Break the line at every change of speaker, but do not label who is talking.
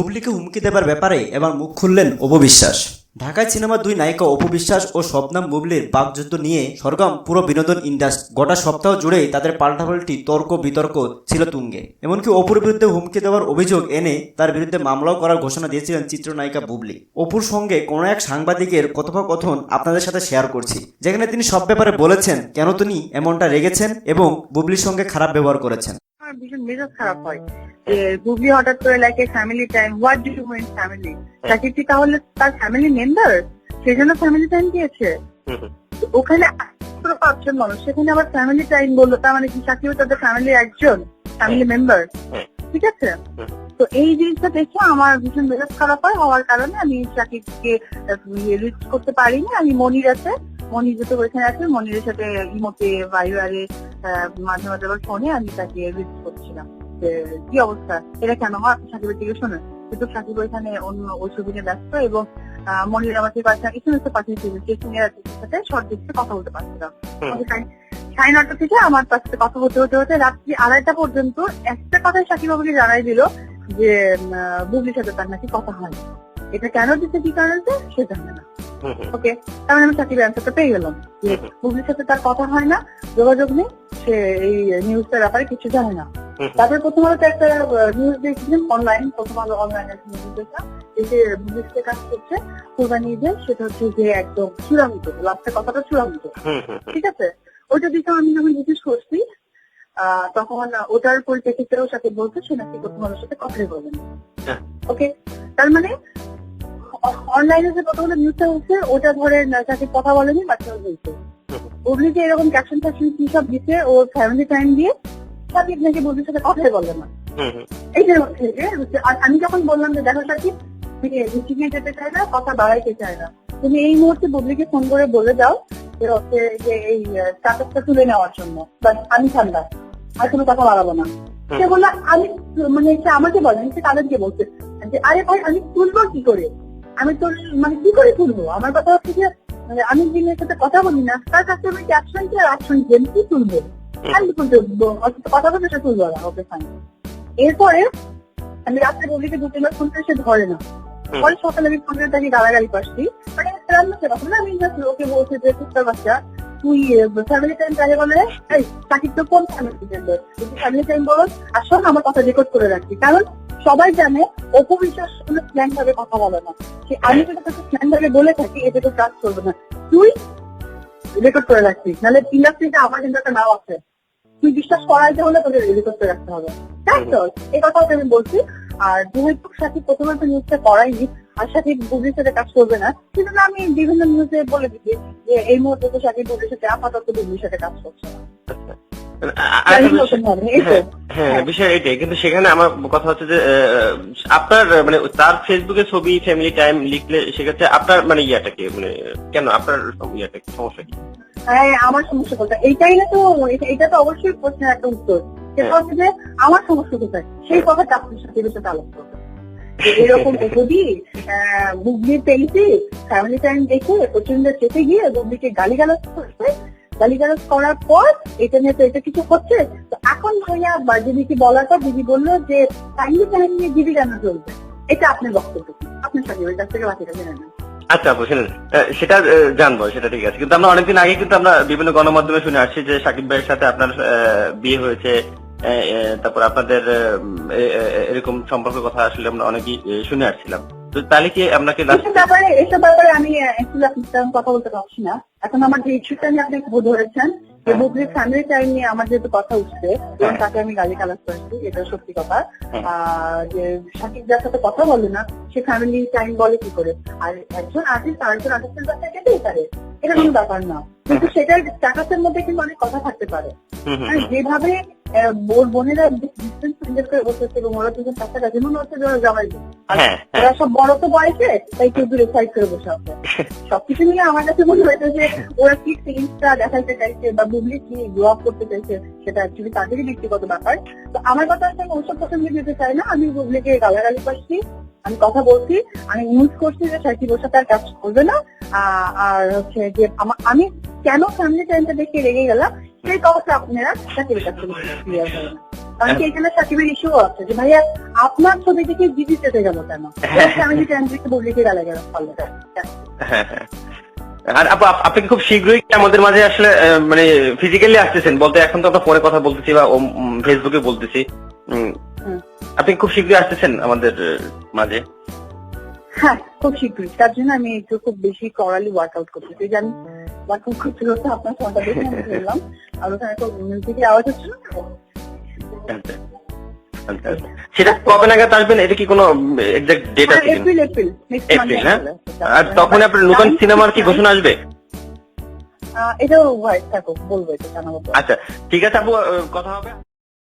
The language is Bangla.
বুবলিকে হুমকি দেবার ব্যাপারে এবার মুখ খুললেন অপবিশ্বাস ঢাকায় সিনেমার দুই নায়িকা অপবিশ্বাস ও শবনাম বুবলির বাকযুদ্ধ নিয়ে সরগম পুরো বিনোদন ইন্ডাস্ট্রি গোটা সপ্তাহ জুড়েই তাদের পাল্টাপাল্টি তর্ক বিতর্ক ছিল তুঙ্গে। এমনকি অপুর বিরুদ্ধে হুমকি দেওয়ার অভিযোগ এনে তার বিরুদ্ধে মামলাও করার ঘোষণা দিয়েছিলেন চিত্রনায়িকা বুবলি। অপুর সঙ্গে কোনো এক সাংবাদিকের কথোপকথন আপনাদের সাথে শেয়ার করছি, যেখানে তিনি সব ব্যাপারে বলেছেন কেন তিনি এমনটা রেগেছেন এবং বুবলির সঙ্গে খারাপ ব্যবহার করেছেন।
ভীষণ মেজাজ খারাপ হয়। যে গুগলি হঠাৎ করে লাগে family time what do you mean family Shakib কি তাহলে তার ফ্যামিলি মেম্বার সেই জন্য ফ্যামিলি টাইম দিয়েছে। ওখানে পাঁচজন মানুষ সেখানে আবার ফ্যামিলি টাইম বলল তার মানে কি সাকিব তাদের ফ্যামিলি একজন ফ্যামিলি মেম্বার ঠিক আছে? তো এই জিনিসটা দেখে আমার ভীষণ মেজাজ খারাপ হয় হওয়ার কারণে আমি সাকিবকে রিচ করতে পারিনি। আমি মনির আছে মনির যেহেতু ওইখানে আছে মনিরের সাথে ইমোতে ভাইবারে মাঝে মাঝে আবার ফোনে আমি তাকে রিচ করছিলাম। যে কি অবস্থা? এটা কেন? হয় সাকিবের দিকে শোনে। কিন্তু সাকিব ওইখানে অন্য ওই ছবি নিয়ে ব্যস্ত এবং মনির আমাকে পাঠিয়ে এসএমএস পাঠিয়েছিল যে সিনিয়র সাথে শর্ট দিচ্ছে কথা বলতে পারছিলাম সাড়ে- নটা থেকে আমার কাছ কথা হতে হতে হতে রাত্রি আড়াইটা পর্যন্ত একটা কথাই সাকিব আমাকে জানাই দিল যে বুবলির সাথে তার নাকি কথা হয়। এটা কেন দিচ্ছে কি কারণে সে জানে না। ওকে মানে আমি সাকিবের অ্যান্সারটা পেয়ে গেলাম। বুবলির সাথে তার কথা হয় না যোগাযোগ নেই সে এই নিউজটার ব্যাপারে কিছু জানে না। তারপরে প্রথম আলোতে একটা নিউজ দেখছিলাম অনলাইন প্রথম আলো অনলাইন একটা নিউজ দেখলাম যে বুবলির কাজ করছে কোরবানি ঈদে সেটা হচ্ছে যে একদম চূড়ান্ত লাস্টের কথাটা চূড়ান্ত। ঠিক আছে? ওইটা দেখে আমি যখন জিজ্ঞেস করছি তখন ওটার পরিপ্রেক্ষিতেও সাথে বলছে সে নাকি প্রথম আলোর সাথে কথাই বলেন
হ্যাঁ।
ওকে? তার মানে অনলাইনে যে প্রথম নিউজটা হচ্ছে ওটা ধরে তাকে কথা বলেনি বাচ্চা হয়েছে। বুবলি যে এরকম ক্যাপশন ফ্যাকশন কি সব দিচ্ছে ওর ফ্যামিলি টাইম দিয়ে সাকিব নাকি বুবলির সাথে কথাই বলে না। এই যে হচ্ছে আর আমি যখন বললাম যে দেখো তুমি মিটিংয়ে যেতে চাই না কথা বাড়াইতে চাই না। তুমি এই মুহূর্তে বুবলিকে ফোন করে বলে দাও যে হচ্ছে যে এই স্ট্যাটাসটা তুলে নেওয়ার জন্য। আমি ঠান্ডা আর কোনো কথা বাড়াবো না। সে বলল আমি মানে সে আমাকে বলেন সে তাদেরকে বলছে যে আরে ভাই আমি তুলবো কি করে? আমি তোর মানে কি করে তুলবো? আমার কথা হচ্ছে যে মানে আমি যিনি সাথে কথা বলি না তার কাছে আমি ক্যাপশন কি আর অ্যাকশন কি কি তুলবো? কথা বলতে সে তুলবো না ওকে ফাইন এরপরে আমি রাত্রে বলিকে দু তিনবার ফোন করে সে ধরে না। পরে সকালে আমি ফোন করে তাকে গালাগালি পাচ্ছি মানে রান্না সেবা না আমি জাস্ট ওকে বলছি যে কুত্তার বাচ্চা তুই ফ্যামিলি টাইম কাজে বলে? সাকিব তো কোন ফ্যামিলি টাইম বল? ফ্যামিলি টাইম বল? আর শোন আমার কথা রেকর্ড করে রাখছি। কারণ সবাই জানে অপবিশ্বাস কোনো প্ল্যান ভাবে কথা বলে না। সে আমি যদি তাকে প্ল্যান ভাবে বলে থাকি এটা তো কাজ করবে না। তুই রেকর্ড করে রাখছিস নাহলে ইন্ডাস্ট্রিতে আমার কিন্তু একটা নাম আছে। তুই বিশ্বাস করাইতে হলে তোকে রেকর্ড করে রাখতে হবে। তাই তো এই কথা আমি বলছি। আর যেহেতু সাথে প্রথমে তো নিউজটা করাইনি। আর সাথে বুবলির সাথে কাজ করবে না। কিন্তু আমি বিভিন্ন নিউজে বলে দিচ্ছি যে এই মুহূর্তে তো সাথে বুবলির সাথে আপাতত বুবলির সাথে কাজ করছে না। হবে, এই তো।
হ্যাঁ বিষয় এটাই। কিন্তু সেখানে আমার কথা হচ্ছে যে আপনার মানে তার ফেসবুকে ছবি ফ্যামিলি টাইম লিখলে সেক্ষেত্রে আপনার মানে ইয়াটা কি? মানে কেন আপনার ইয়াটা কি? সমস্যা কি?
হ্যাঁ আমার সমস্যা কোথায় এইটাই না তো এটা- তো অবশ্যই প্রশ্নের একটা উত্তর। সেটা হচ্ছে যে আমার সমস্যা কোথায়? সেই কথাটা আপনার সাথে সাথে আলোচনা করব এরকম যদি বুবলির পেয়েছি ফ্যামিলি টাইম দেখে প্রচণ্ড চেপে গিয়ে বুবলিকে গালিগালাজ করছে গালিগালাজ করার পর এটা নিয়ে তো এটা কিছু হচ্ছে তো এখন ভাইয়া দিদিকে বলার পর দিদি বলল যে ফ্যামিলি টাইম নিয়ে দিদি কেন চলবে এটা আপনার বক্তব্য? আপনার সাথে ওই কাছ থেকে বাকিটা জেনে নেন।
আচ্ছা আপু, শুনেন। সেটা জানব, সেটা ঠিক আছে। কিন্তু আমরা অনেকদিন আগে কিন্তু আমরা বিভিন্ন গণমাধ্যমে শুনে আসছি যে সাকিব ভাইয়ের সাথে আপনার বিয়ে হয়েছে। তারপর আপনাদের এরকম সম্পর্ক কথা আসলে আমরা অনেকেই শুনে আসছিলাম। তো তাহলে কি আপনাকে
এসব ব্যাপারে এসব ব্যাপারে আমি কথা বলতে পারছি না। এখন আমার যে ইস্যুটা নিয়ে আপনি যে বুবলির ফ্যামিলি টাইম নিয়ে আমার যেহেতু কথা উঠছে এবং তাকে আমি গালি কালাস করেছি এটা সত্যি কথা। যে সাকিব যার সাথে কথা বলে না সে ফ্যামিলি টাইম বলে কি করে? আর একজন আর্টিস্ট আরেকজন আর্টিস্টের বাচ্চা যেতেই পারে? এটা কোনো ব্যাপার না। কিন্তু সেটার স্ট্যাটাসের মধ্যে কিন্তু অনেক কথা থাকতে পারে।
হুম।
যেভাবে ওর বোনেরা করে ওরা কাছাকাছি মনে হচ্ছে জামাই। আর
হ্যাঁ হ্যাঁ।
ওরা সব বড় তো বয়সে তাই কেউ দূরে সাইড করে বসে আছে। সবকিছু মিলে আমার কাছে মনে হয়েছে যে ওরা কি ফিলিংসটা দেখাইতে চাইছে বা বুবলি কি গ্রো আপ করতে চাইছে সেটা অ্যাকচুয়ালি তাদেরই ব্যক্তিগত ব্যাপার। তো আমার কথা হচ্ছে আমি ওসব প্রসঙ্গে যেতে চাই না আমি বুবলিকে গালাগালি করছি আমি কথা বলছি আমি নিউজ করছি যে সাইকি বসে তার কাজ করবে না। আর হচ্ছে যে আমা- কেন ফ্যামিলি টাইমটা দেখে রেগে গেলাম সেই কথা আপনারা চাকরির কাছ ক্লিয়ার কারণ এখানে সাকিবের ইস্যু আছে যে ভাইয়া আপনার ছবি থেকে জিডি চেতে গেল কেন? ফ্যামিলি ট্যান্ড্রিকে বললিকে গালে গেল
হ্যাঁ হ্যাঁ আর আপু আপ- আপনি খুব শীঘ্রই আমাদের মাঝে আসলে মানে ফিজিক্যালি আসতেছেন? বলতে এখন তো আমরা ফোনে কথা বলতেছি বা ফেসবুকে বলতেছি। আপনি খুব শীঘ্রই আসতেছেন আমাদের মাঝে?
হ্যাঁ খুব শীঘ্রই। তার জন্য আমি একটু খুব বেশি করালি ওয়ার্কআউট করতেছি যে আমি ওয়ার্কআউট করতে করতে আপনার ফোনটা দেখে আমি বললাম আর ওখানে তো মিউজিকের আওয়াজ।
সেটা কবে নাগাদ আসবেন? এটা কি কোনো এক্সাক্ট ডেট আছে
এপ্রিল এপ্রিল
এপ্রিল হ্যাঁ? আর তখন আপনার নতুন সিনেমার কি ঘোষণা আসবে?
এটাও বলব এটা
আচ্ছা ঠিক আছে আপু কথা হবে।